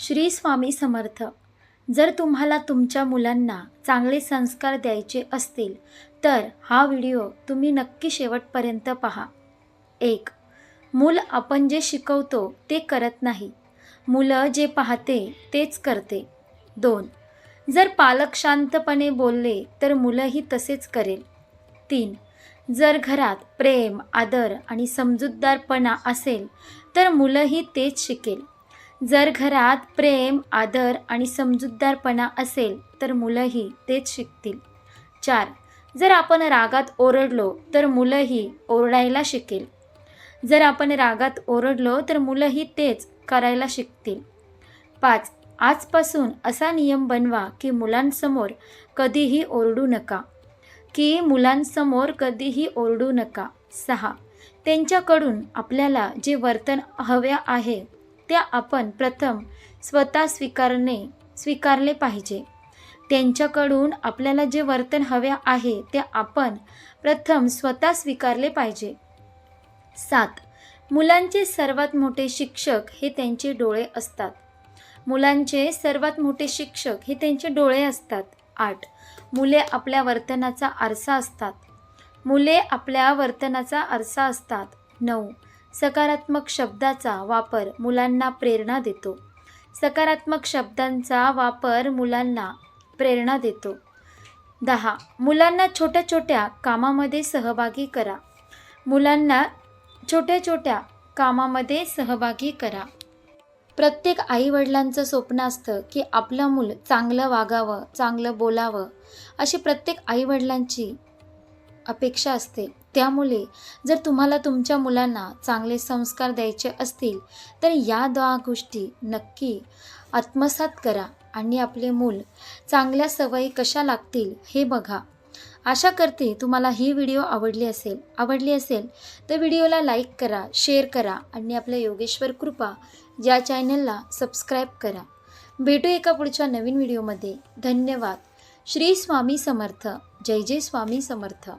श्री स्वामी समर्थ. जर तुम्हाला तुमच्या मुलांना चांगले संस्कार द्यायचे असतील तर हा व्हिडिओ तुम्ही नक्की शेवटपर्यंत पहा. एक मूल आपण जे शिकवतो ते करत नाही. मुलं जे पाहते तेच करते. दोन जर पालक शांतपणे बोलले तर मुलंही तसेच करेल. तीन जर घरात प्रेम आदर आणि समजूतदारपणा असेल तर मुलंही तेच शिकेल. जर घरात प्रेम आदर आणि समजूतदारपणा असेल तर मुलंही तेच शिकतील. चार जर आपण रागात ओरडलो तर मुलंही ओरडायला शिकेल. जर आपण रागात ओरडलो तर मुलंही तेच करायला शिकतील. पाच आजपासून असा नियम बनवा की मुलांसमोर कधीही ओरडू नका. की मुलांसमोर कधीही ओरडू नका. सहा त्यांच्याकडून आपल्याला जे वर्तन हवे आहे त्या आपण प्रथम स्वतः स्वीकारणे स्वीकारले पाहिजे. त्यांच्याकडून आपल्याला जे वर्तन हवे आहे ते आपण प्रथम स्वतः स्वीकारले पाहिजे. सात. मुलांचे सर्वात मोठे शिक्षक हे त्यांचे डोळे असतात. मुलांचे सर्वात मोठे शिक्षक हे त्यांचे डोळे असतात. आठ. मुले आपल्या वर्तनाचा आरसा असतात. मुले आपल्या वर्तनाचा आरसा असतात. नऊ. सकारात्मक शब्दाचा वापर मुलांना प्रेरणा देतो. सकारात्मक शब्दांचा वापर मुलांना प्रेरणा देतो. दहा. मुलांना छोट्या छोट्या कामामध्ये सहभागी करा. मुलांना छोट्या छोट्या कामामध्ये सहभागी करा. प्रत्येक आईवडिलांचं स्वप्न असतं की आपलं मूल चांगलं वागावं चांगलं बोलावं अशी प्रत्येक आईवडिलांची अपेक्षा असते. त्यामुळे जर तुम्हाला तुमच्या मुलांना चांगले संस्कार द्यायचे असतील तर या दहा गोष्टी नक्की आत्मसात करा आणि आपले मूल चांगल्या सवयी कशा लागतील हे बघा. आशा करते तुम्हाला ही व्हिडिओ आवडली असेल आवडली असेल तर व्हिडिओला लाईक करा शेअर करा आणि आपल्या योगेश्वर कृपा या चॅनलला सबस्क्राईब करा. भेटू एका पुढच्या नवीन व्हिडिओमध्ये. धन्यवाद. श्री स्वामी समर्थ. जय जय स्वामी समर्थ.